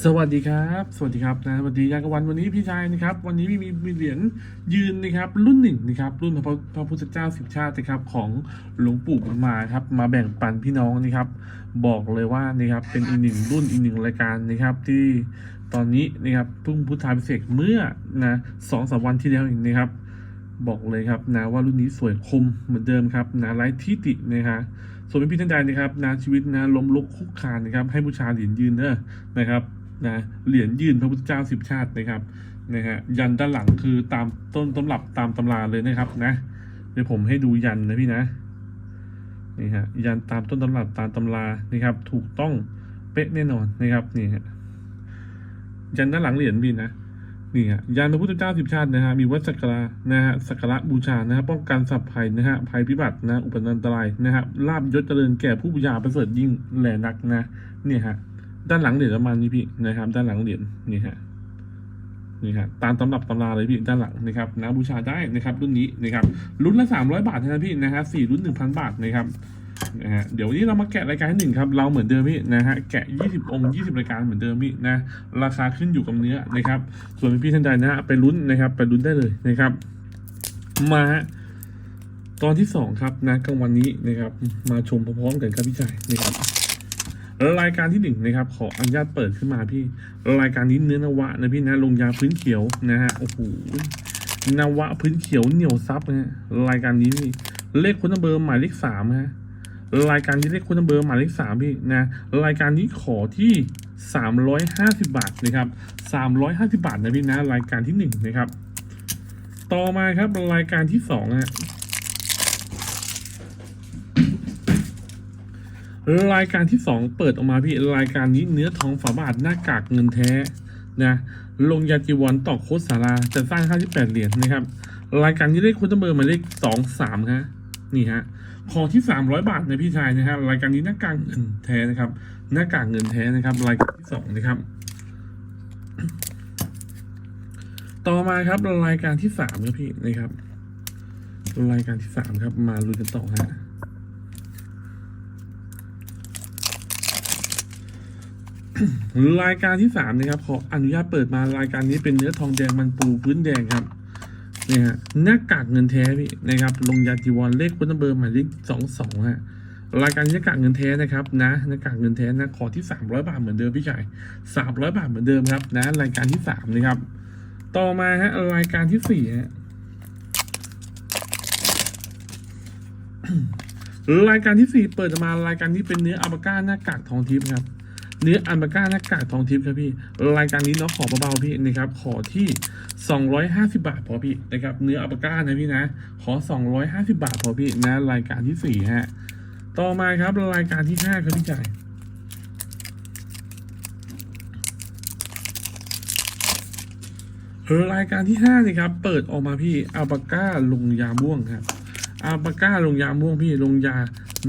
สวัสดีครับ สวัสดีครับนะสวัสดียากวันวันนี้พี่ชายนะครับ วันนี้มีมีมีเหรียญยืนนะครับ รุ่นหนึ่งนะครับรุ่นพระพระพุทธเจ้าสิบชาตินะครับของหลวงปู่บุญมาครับ มาแบ่งปันพี่น้องนะครับ บอกเลยว่านะครับเป็นอีกหนึ่งรุ่นอีกหนึ่งรายการนะครับที่ตอนนี้นะครับเพิ่งพุทธาพิเศษเมื่อนะสองสามวันที่แล้วเองนะครับ บอกเลยครับนะว่ารุ่นนี้สวยคมเหมือนเดิมครับนะไร้ที่ตินะครับส่วนพี่ท่านใดนะครับนะชีวิตนะล้มลุกคุกคานนะครับให้บูชาเหรียญยืนเนอะนะครับ นะเหรียญยืนพระพุทธเจ้าสิบชาตินะครับนะฮะยันด้านหลังคือตามต้นตำรับตามตำราเลยนะครับนะเดี๋ยวผมให้ดูยันนะพี่นะนี่ฮะยันตามต้นตำรับตามตำรานะครับ ถูกต้องเป๊ะแน่นอนนะครับนี่ฮะยันด้านหลังเหรียญพี่นะนี่ฮะยานพระพุทธเจ้าสิบชาตินะฮะมีวัดสัการะนะฮะสักการะบูชานะฮะป้องกันสัพภัยนะฮะภัยพิบัตินะ อุปนันตรายนะฮะลาบยศเจริญแก่ผู้บูชาประเสริฐยิ่งแหล่นักนะเนี่ยฮะ ด้านหลังเหรียญประมาณนี้พี่นะครับ ด้านหลังเหรียญนี่ฮะนี่ฮะตามตำรับตำราเลยพี่ด้านหลังนะครับนะบูชาได้นะครับรุ่นนี้นะครับรุ่นละสามร้อยบาทนะพี่นะฮะสี่รุ่นหนึ่งพันบาทนะครับนะฮะเดี๋ยววันนี้เรามาแกะรายการที่หนึ่งครับเราเหมือนเดิมพี่นะฮะแกะ 20 องค์ 20 รายการเหมือนเดิมพี่นะราคาขึ้นอยู่กับเนื้อนะครับ ส่วนพี่ท่านใดนะฮะไปลุ้นนะครับไปลุ้นได้เลยนะครับ มาฮะตอนที่สองครับนะกลางวันนี้นะครับมาชมพร้อมๆกันครับพี่ชายนะครับ รายการที่หนึ่งนะครับ ขออนุญาตเปิดขึ้นมาพี่ รายการนี้เนื้อนวะนะพี่นะลงยาพื้นเขียวนะฮะ โอ้โห นวะพื้นเขียวเหนียวซับนะฮะ รายการนี้พี่ เลขคุณเบอร์หมายเลขสามฮะ รายการนี้เลขคุณเบอร์หมายเลขสามพี่นะ รายการนี้ขอที่สามร้อยห้าสิบาทนะครับสามร้อยห้าสิบาทนะพี่นะ รายการที่หนึ่งนะครับ ต่อมาครับรายการที่สองฮะ รายการที่สองเปิดออกมาพี่รายการนี้เนื้อทองฝาบาทหน้ากากเงินแท้นะลงยาจีวรต่อโคตสาราจะสร้าง 58 เหรียญนะครับ รายการนี้เลขคุณเบอร์มาเลขสองสามฮะนี่ฮะของที่สามร้อยบาทนะพี่ชายนะครับรายการนี้หน้ากากเงินแท้นะครับ หน้ากากเงินแท้นะครับ รายการที่สองนะครับ ต่อมาครับรายการที่สามครับพี่นะครับ รายการที่สามครับมาลุยกันต่อฮะ รายการที่สามนะครับขออนุญาตเปิดมารายการนี้เป็นเนื้อทองแดงมันปูพื้นแดงครับเนี่ยฮะหน้ากากเงินแท้พี่นะครับลงยาจีวรเลขคุณเบอร์หมายเลขสองสองฮะรายการหน้ากากเงินแท้นะครับนะหน้ากากเงินแท้นะขอที่สามร้อยบาทเหมือนเดิมพี่ชายสามร้อยบาทเหมือนเดิมครับนะรายการที่สามนะครับ ต่อมาฮะรายการที่สี่ฮะรายการที่สี่เปิดมารายการนี้เป็นเนื้ออัลปาก้าหน้ากากทองทิพย์ครับ เนื้ออัลปาก้าหน้ากากทองทิพย์ครับพี่ รายการนี้เนาะขอเบาๆพี่นะครับ ขอที่ 250 บาทพอพี่นะครับ เนื้ออัลปาก้านะพี่นะ ขอ 250 บาทพอพี่นะ รายการที่สี่ฮะ ต่อมาครับรายการที่ห้าครับพี่จ่ายรายการที่ห้านี่ครับ เปิดออกมาพี่อัลปาก้าลงยาม่วงครับอัลปาก้าลงยาม่วงพี่ลงยา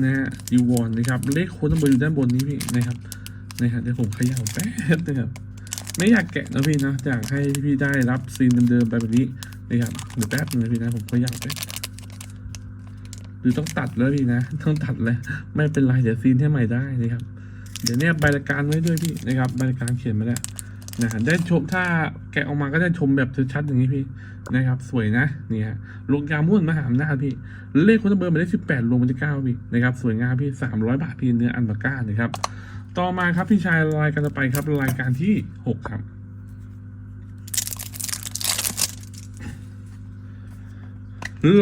นะฮะจีวอนนะครับ เลขโค้ดนัมเบอร์อยู่ด้านบนนี้พี่นะครับ นะฮะเดี๋ยวผมขย่าแป๊บนะครับไม่อยากแกะนะพี่นะอยากให้พี่ได้รับซีนเดิมๆไปแบบนี้นะครับเดี๋ยวแป๊บนึงนะพี่นะผมขย่าแป๊บหรือต้องตัดแล้วพี่นะ ต้องตัดแล้วไม่เป็นไรเดี๋ยวซีนให้ใหม่ได้นะครับ เดี๋ยวเนี้ยใบรายการไว้ด้วยพี่นะครับใบรายการเขียนมาแล้วนะฮะได้ชมถ้าแกะออกมาก็ได้ชมแบบชัดๆอย่างนี้พี่นะครับ สวยนะนี่ฮะลงยาม่วนมหาอำนาจพี่ เลขคุณเบอร์มาได้สิบแปดลงมาที่เก้าพี่นะครับ สวยงามพี่สามร้อยบาทพี่เนื้ออันบาก้านะครับ ต่อมาครับพี่ชายรายการต่อไปครับรายการที่หกครับ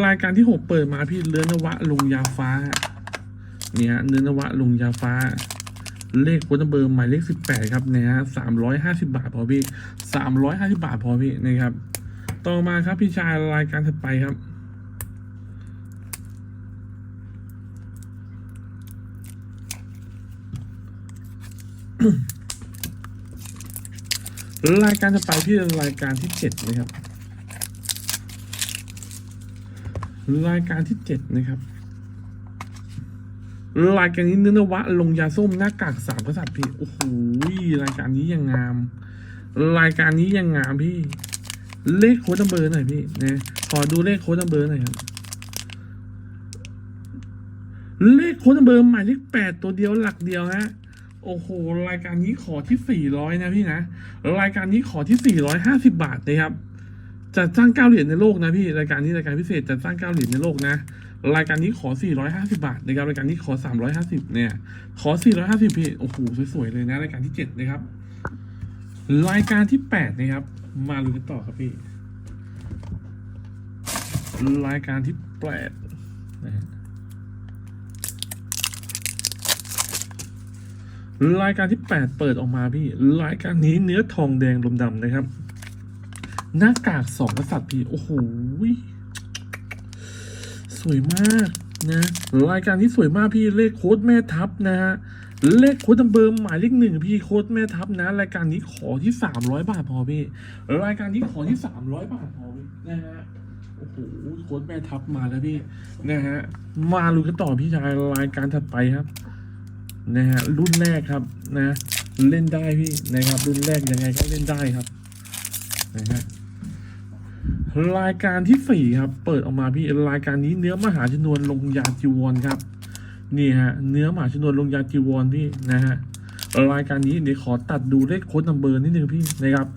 รายการที่หกเปิดมาพี่เรือนวะลงยาฟ้า เนี่ยเนื้อนวะลงยาฟ้า เลขคนเบอร์หมายเลขสิบแปดครับเนะฮะสามร้อยห้าสิบาทพอพี่สามร้อยห้าสิบาทพอพี่นะครับ ต่อมาครับพี่ชายรายการถัดไปครับ รายการถัดไปพี่รายการที่เจ็ดนะครับ รายการที่เจ็ดนะครับ รายการนี้เนื้อนวะ ลงยาส้มหน้ากากสามกษัตริย์พี่โอ้โหรายการนี้ยังงาม รายการนี้ยังงามพี่ เลขโค้ดนัมเบอร์หน่อยพี่นะขอดูเลขโค้ดนัมเบอร์หน่อยครับเลขโค้ดนัมเบอร์หมายเลขแปดตัวเดียวหลักเดียวฮะ โอ้โห รายการนี้ขอที่สี่ร้อยนะพี่นะ รายการนี้ขอที่สี่ร้อยห้าสิบาทนะครับจัดสร้างเก้าเหรียญในโลกนะพี่ รายการนี้รายการพิเศษจัดสร้างเก้าเหรียญในโลกนะ รายการนี้ขอสี่ร้อยห้าสิบาทนะครับ รายการนี้ขอสามร้อยห้าสิบเนี่ย ขอสี่ร้อยห้าสิบพี่ โอ้โห สวยๆ เลยนะ รายการที่เจ็ดนะครับ รายการที่แปดนะครับ มาลุ้นกันต่อครับพี่ รายการที่แปดนะฮะ รายการที่ 8 เปิดออกมาพี่ รายการนี้เนื้อทองแดงลมดำนะครับ หน้ากากสองกษัตริย์พี่ โอ้โหสวยมากนะรายการนี้สวยมากพี่เลขโค้ดแม่ทัพนะฮะเลขโค้ดนัมเบอร์หมายเลขหนึ่งพี่โค้ดแม่ทัพนะ รายการนี้ขอที่สามร้อยบาทพอพี่รายการนี้ขอที่สามร้อยบาทพอพี่นะฮะโอ้โหโค้ดแม่ทัพมาแล้วพี่นะฮะมาลุ้นกันต่อพี่ชายรายการถัดไปครับ นะฮะรุ่นแรกครับนะเล่นได้พี่นะครับ รุ่นแรกยังไงก็เล่นได้ครับนะฮะรายการที่สี่ครับ เปิดออกมาพี่รายการนี้เนื้อมหาชนวนลงยาจีวรครับ นี่ฮะเนื้อมหาชนวนลงยาจีวรพี่นะฮะรายการนี้เดี๋ยวขอตัดดูเลขโค้ดนัมเบอร์นิดนึงพี่นะครับ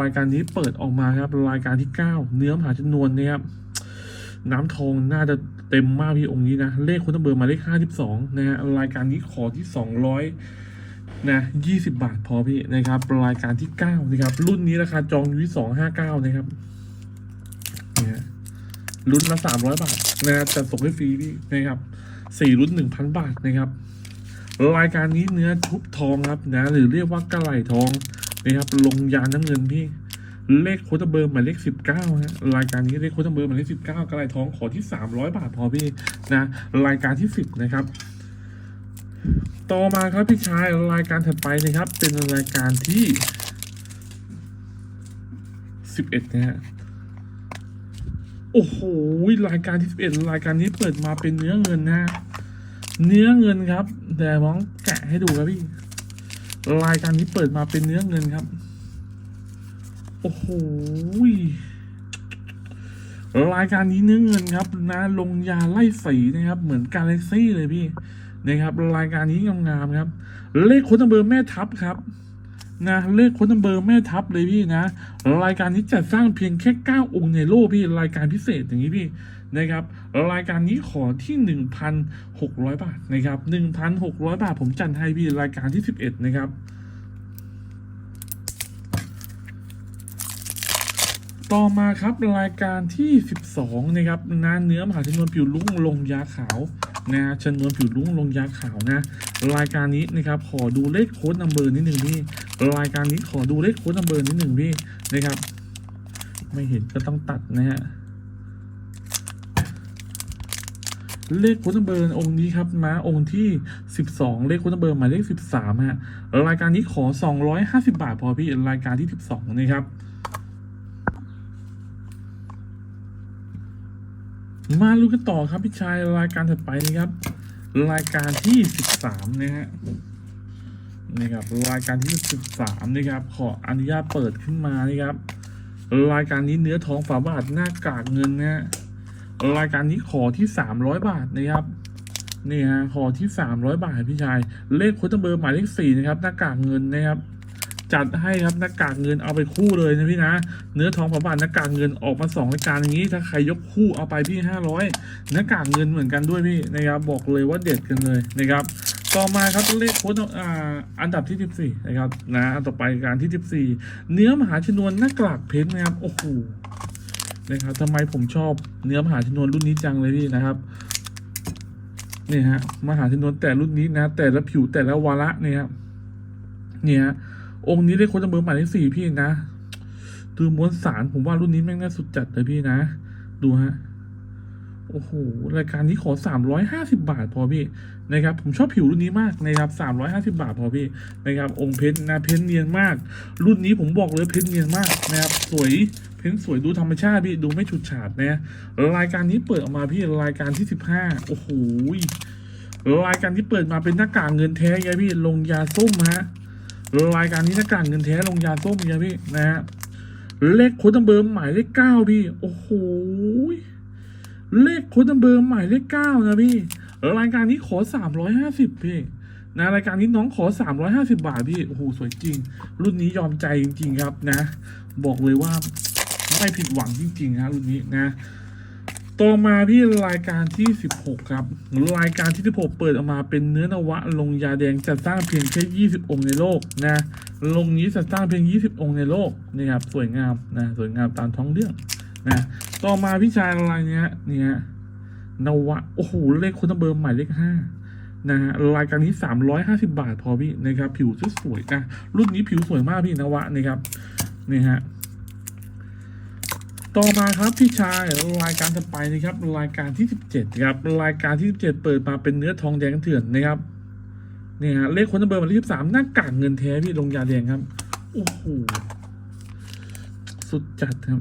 รายการนี้เปิดออกมาครับ รายการที่เก้าเนื้อมหาชนวนนี่ยครับ น้ำทองน่าจะ เต็มมากพี่องค์นี้นะ เลขคุณตำเบอร์มาเลขห้าสิบสองนะฮะรายการนี้ขอที่สองร้อยนะยี่สิบาทพอพี่นะครับรายการที่เก้านะครับ รุ่นนี้ราคาจองอยู่ที่สองห้าเก้านะครับเนี่ยรุ่นละสามร้อยบาทนะครับจะส่งให้ฟรีพี่นะครับสี่รุ่นหนึ่งพันบาทนะครับ รายการนี้เนื้อชุบทองครับนะ หรือเรียกว่ากระไหลทองนะครับลงยาน้ำเงินพี่ เลขโค้ดเบอร์หมายเลขสิบเก้าฮะรายการนี้เลขโค้ดเบอร์หมายเลขสิบเก้ากระไรทองขอที่สามร้อยบาทพอพี่นะรายการที่สิบนะครับ ต่อมาครับพี่ชายรายการถัดไปนะครับ เป็นรายการที่สิบเอ็ดนะฮะโอ้โหรายการที่สิบเอ็ดรายการนี้เปิดมาเป็นเนื้อเงินนะเนื้อเงินครับ แต่มองแกะให้ดูครับพี่ รายการนี้เปิดมาเป็นเนื้อเงินครับ อ้โหรายการนี้เนื้อเงินครับนะลงยาไล่สีนะครับ เหมือนกาแล็กซี่เลยพี่นะครับ รายการนี้งามๆครับ เลขค้นัมเบอร์แม่ทัพครับนะเลขค้นัมเบอร์แม่ทัพเลยพี่นะ รายการนี้จัดสร้างเพียงแค่เก้าองค์ในโลกพี่รายการพิเศษอย่างนี้พี่นะครับ รายการนี้ขอที่หนึ่งพันหกร้อยบาทนะครับหนึ่งพันหกร้อยบาทผมจัดให้พี่รายการที่สิบเอ็ดนะครับ ต่อมาครับรายการที่ 12 นะครับนะเนื้อมหาชนวนผิวลุ้งลงยาขาวนะชนวนผิวลุ้งลงยาขาวนะ รายการนี้นะครับขอดูเลขโค้ดนัมเบอร์นิดหนึ่งพี่ รายการนี้ขอดูเลขโค้ดนัมเบอร์นิดหนึ่งพี่นะครับ ไม่เห็นก็ต้องตัดนะฮะเลขโค้ดนัมเบอร์องค์นี้ครับมาองค์ที่ 12 เลขโค้ดนัมเบอร์หมายเลข 13ฮะรายการนี้ขอ 250 บาทพอพี่รายการที่ 12 นะครับ มาลุ้นกันต่อครับพี่ชายรายการถัดไปนะครับ รายการที่สิบสามนะฮะนี่ครับรายการที่สิบสามนะครับ ขออนุญาตเปิดขึ้นมานะครับ รายการนี้เนื้อทองฝาบาทหน้ากากเงินนะฮะรายการนี้ขอที่สามร้อยบาทนะครับนี่ฮะขอที่สามร้อยบาทพี่ชาย เลขโค้ดเบอร์หมายเลขสี่นะครับ หน้ากากเงินนะครับ จัดให้ครับหน้ากากเงินเอาไปคู่เลยนะพี่นะ เนื้อทองผาบาทหน้ากากเงินออกมาสองรายการอย่างนี้ ถ้าใครยกคู่เอาไปพี่ห้าร้อยหน้ากากเงินเหมือนกันด้วยพี่นะครับบอกเลยว่าเด็ดกันเลยนะครับต่อมาครับเลขโค้ดอ่าอันดับที่สิบสี่นะครับนะอันต่อไปการที่สิบสี่เนื้อมหาชนวนหน้ากากเพชรนะครับโอ้โหนะครับทำไมผมชอบเนื้อมหาชนวนรุ่นนี้จังเลยพี่นะครับนี่ฮะมหาชนวนแต่รุ่นนี้นะ แต่ละผิวแต่ละวาระเนี่ยเนี่ยฮะ องค์นี้ได้ค้ดเบอร์หมายเลขสี่พี่นะดูม้วนสารผมว่ารุ่นนี้แม่งน่าสุดจัดเลยพี่นะ ดูฮะ โอ้โห รายการนี้ขอสามร้อยห้าสิบาทพอพี่นะครับ ผมชอบผิวรุ่นนี้มากนะครับสามร้อยห้าสิบาทพอพี่นะครับ องค์เพชรนะเพชรเนียนมาก รุ่นนี้ผมบอกเลยเพชรเนียนมากนะครับ สวยเพชรสวยดูธรรมชาติพี่ ดูไม่ฉูดฉาดนะรายการนี้เปิดออกมาพี่รายการที่สิบห้าโอ้โหรายการที่เปิดมาเป็นหน้ากากเงินแท้ไงพี่ ลงยาส้มฮะ รายการนี้น้ากากเงินแท้ลงยาส้มเนี่ยพี่นะฮะเลขโค้ดนัมเบอร์หมายเลขเก้าพี่ โอ้โหเลขโค้ดนัมเบอร์หมายเลขเก้านะพี่รายการนี้ขอสามร้อยห้าสิบพี่นะรายการนี้น้องขอ 350 บาทพี่ โอ้โห สวยจริง รุ่นนี้ยอมใจจริงๆครับนะ บอกเลยว่าไม่ผิดหวังจริงๆนะรุ่นนี้นะ ต่อมาพี่รายการที่ 16 ครับ รายการที่ 16 เปิดออกมาเป็นเนื้อนวะ ลงยาแดงจัดสร้างเพียงแค่ 20 องค์ในโลกนะลงนี้จัดสร้างเพียง 20 องค์ในโลกนี่ครับสวยงามนะสวยงามตามท้องเรื่องนะต่อมาพี่ชายรายเนี้ยเนี่ยนวะโอ้โหเลขคนเบอร์ใหมายเลขห้านะฮะรายการนี้ 350 บาทพอพี่นะครับผิวสวยๆนะรุ่นนี้ผิวสวยมากพี่นวะนะครับนี่ฮะ ต่อมาครับพี่ชายรายการต่อไปนะครับรายการที่ 17ครับรายการที่ 17 เปิดมาเป็นเนื้อทองแดงเถื่อนนะครับเนี่ยฮะเลขคนเบอร์มายเลข13หน้ากากเงินแท้พี่ลงยาแดงครับโอ้โหสุดจัดครับ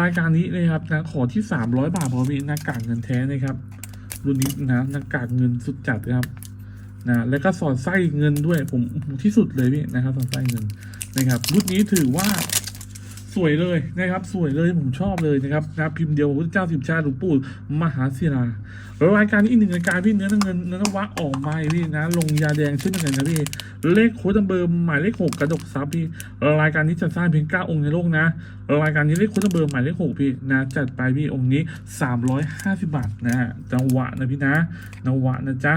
รายการนี้นะครับนะขอที่ 300 บาทพอพี่หน้ากากเงินแท้นะครับรุ่นนี้นะหน้ากากเงินสุดจัดครับนะแล้วก็สอดไส้เงินด้วยผมที่สุดเลยพี่นะครับสอดไส้เงินนะครับรุ่นนี้ถือว่า สวยเลยนะครับ สวยเลยผมชอบเลยนะครับนะพิมพ์เดียวพระเจ้าสิบชาติหลวงปู่มหาศิลาแล้วรายการนี้อีกหนึ่งรายการพี่เนื้อเงินเนื้อวะออกมาพี่นะ ลงยาแดงเช่นเดียวกันนะพี่เลขโค้ดเบอร์หมายเลขหกกระดกซับพี่รายการนี้จะสร้างเพียงเก้าองค์ในโลกนะ รายการนี้เลขโค้ดเบอร์หมายเลขหกพี่นะจัดไปพี่องค์นี้สามร้อยห้าสิบบาทนะฮะจังหวะนะพี่นะนวะนะจ๊ะ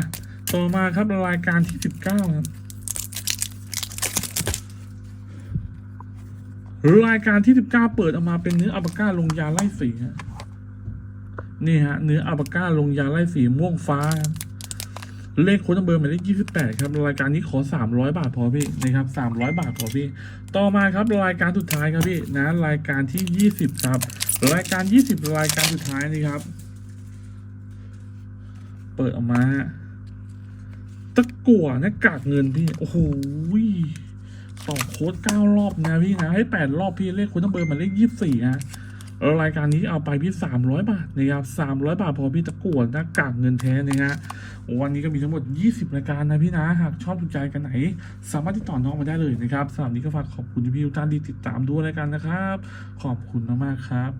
ต่อมาครับรายการที่สิบเก้าครับ รายการที่ 19 เปิดออกมาเป็นเนื้ออัลปาก้าลงยาไล่สีฮะนี่ฮะเนื้ออัลปาก้าลงยาไล่สีม่วงฟ้าครับเลขโค้ดเบอร์หมายเลข28ครับรายการนี้ขอ300บาทพอพี่นะครับ300บาทพอพี่ ต่อมาครับรายการสุดท้ายครับพี่นะรายการที่20ครับ รายการ20รายการสุดท้ายนี่ครับ เปิดออกมาฮะตะกั่วหน้ากากเงินพี่ โอ้โห ต่อโค้ดเก้ารอบนะพี่นะให้แปดรอบพี่เลขคุณต้องเบอร์มาเลขยี่สิบสี่ฮะรายการนี้เอาไปพี่สามร้อยบาทนะครับสามร้อยบาทพอพี่ตะกวดหน้ากากเงินแท้นะฮะวันนี้ก็มีทั้งหมด 20 รายการนะพี่นะหากชอบถูกใจกันไหน สามารถติดต่อน้องมาได้เลยนะครับสำหรับนี้ก็ฝากขอบคุณที่พี่ทุกท่านที่ติดตามด้วยรายการนะครับ ขอบคุณมากๆครับ